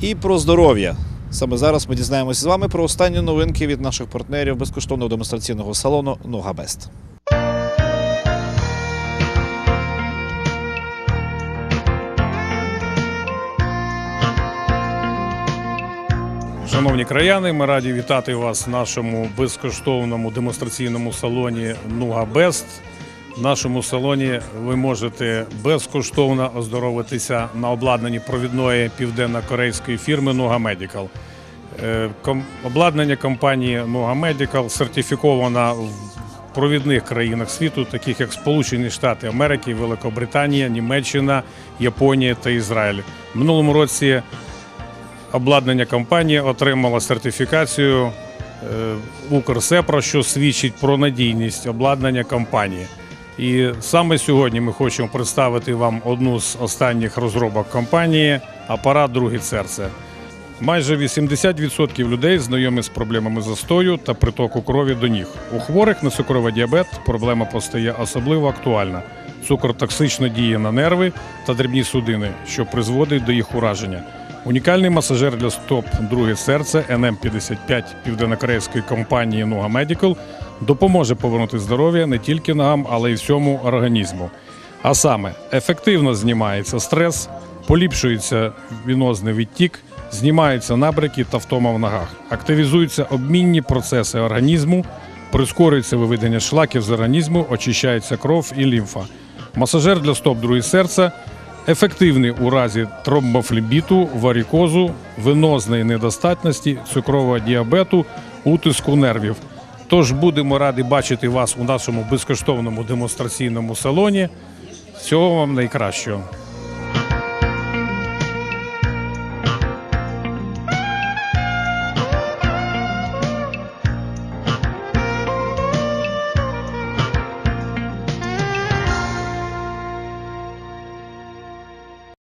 і про здоров'я. Саме зараз ми дізнаємося з вами про останні новинки від наших партнерів безкоштовного демонстраційного салону Ногабест. Шановні краяни, ми раді вітати вас в нашому безкоштовному демонстраційному салоні Нуга Бест. В нашому салоні ви можете безкоштовно оздоровитися на обладнанні провідної південно-корейської фірми Нуга. Е, Обладнання компанії Нуга Медикал сертифіковано в провідних країнах світу, таких як Сполучені Штати Америки, Великобританія, Німеччина, Японія та Ізраїль. В минулому році обладнання компанії отримало сертифікацію е, Укрсепро, що свідчить про надійність обладнання компанії. І саме сьогодні ми хочемо представити вам одну з останніх розробок компанії апарат Друге серце. Майже 80% людей знайомі з проблемами застою та притоку крові до ніг. У хворих на цукровий діабет проблема постає особливо актуальна. Цукор токсично діє на нерви та дрібні судини, що призводить до їх ураження. Унікальний масажер для стоп друге серце NM55 південнокорейської компанії Nuga Medical допоможе повернути здоров'я не тільки ногам, але й всьому організму. А саме ефективно знімається стрес, поліпшується вінозний відтік, знімаються набряки та втома в ногах, активізуються обмінні процеси організму, прискорюється виведення шлаків з організму, очищається кров і лімфа. Масажер для стоп друге серця ефективний у разі тромбофлебіту, варікозу, венозної недостатності, цукрового діабету, утиску нервів. Тож будемо раді бачити вас у нашому безкоштовному демонстраційному салоні. Всього вам найкращого.